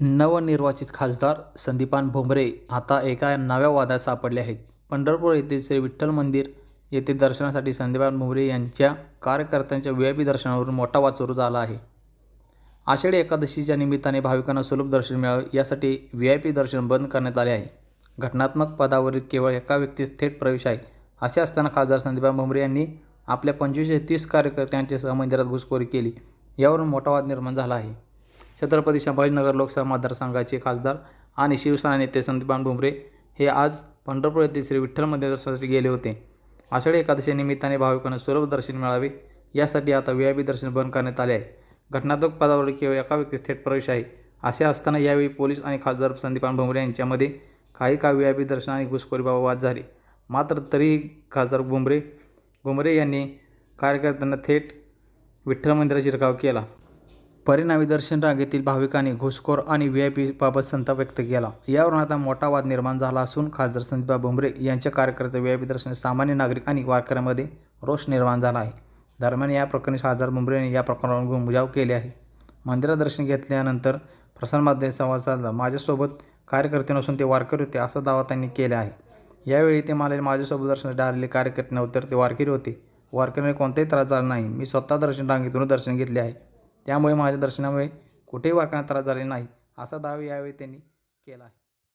नवनिर्वाचित खासदार संदीपान भोंबरे आता एका नव्या वादात सापडले आहेत. पंढरपूर येथील श्री विठ्ठल मंदिर येथे दर्शनासाठी संदीपान भोंबरे यांच्या कार्यकर्त्यांच्या व्ही आय पी दर्शनावरून मोठा वाद सुरू झाला आहे. आषाढी एकादशीच्या निमित्ताने भाविकांना सुलभ दर्शन मिळावे यासाठी व्ही आय पी दर्शन बंद करण्यात आले आहे. घटनात्मक पदावरील केवळ एका व्यक्तीस थेट प्रवेश आहे असे असताना खासदार संदीपान भोंबरे यांनी आपल्या पंचवीसशे तीस कार्यकर्त्यांच्या मंदिरात घुसखोरी केली यावरून मोठा वाद निर्माण झाला आहे. छत्रपती संभाजीनगर लोकसभा मतदारसंघाचे खासदार आणि शिवसेना नेते संदीपान भुमरे हे आज पंढरपूर येथील श्री विठ्ठल मंदिर गेले होते. आषाढी एकादशी निमित्ताने भाविकांना सुलभ दर्शन मिळावे यासाठी आता व्ही आय पी दर्शन बंद करण्यात आले आहे. घटनात्मक पदावर केवळ एका व्यक्तीस थेट प्रवेश आहे असे असताना यावेळी पोलीस आणि खासदार संदीपान भुमरे यांच्यामध्ये काही का व्ही आय पी दर्शन आणि घुसखोरीबाबत वाद झाले. मात्र तरीही खासदार भुमरे भुमरे यांनी कार्यकर्त्यांना थेट विठ्ठल मंदिरात शिरकाव केला. परिणामी दर्शन रांगेतील भाविकांनी घुसखोर आणि व्ही आय पीबाबत संताप व्यक्त केला. यावरून आता मोठा वाद निर्माण झाला असून खासदार संदीपा भुमरे यांच्या कार्यकर्ते व्ही आय पी दर्शन सामान्य नागरिक आणि वारकऱ्यांमध्ये रोष निर्माण झाला आहे. दरम्यान या प्रकरणी खासदार भुमरे यांनी या प्रकरणावर गुमजाव केले आहे. मंदिरात दर्शन घेतल्यानंतर प्रसारमाध्यम संवाद साधला. माझ्यासोबत कार्यकर्ते नसून ते वारकरी होते असा दावा त्यांनी केला आहे. यावेळी ते मला माझ्यासोबत दर्शन आलेले कार्यकर्ते नव्हते तर ते वारकरी होते. वारकऱ्यांना कोणताही त्रास झाला नाही. मी स्वतः दर्शन रांगेतून दर्शन घेतले आहे. त्यामुळे माझ्या दर्शनामुळे कुठेही वाकण्यात त्रास झाले नाही असा दावा यावेळी त्यांनी केला आहे.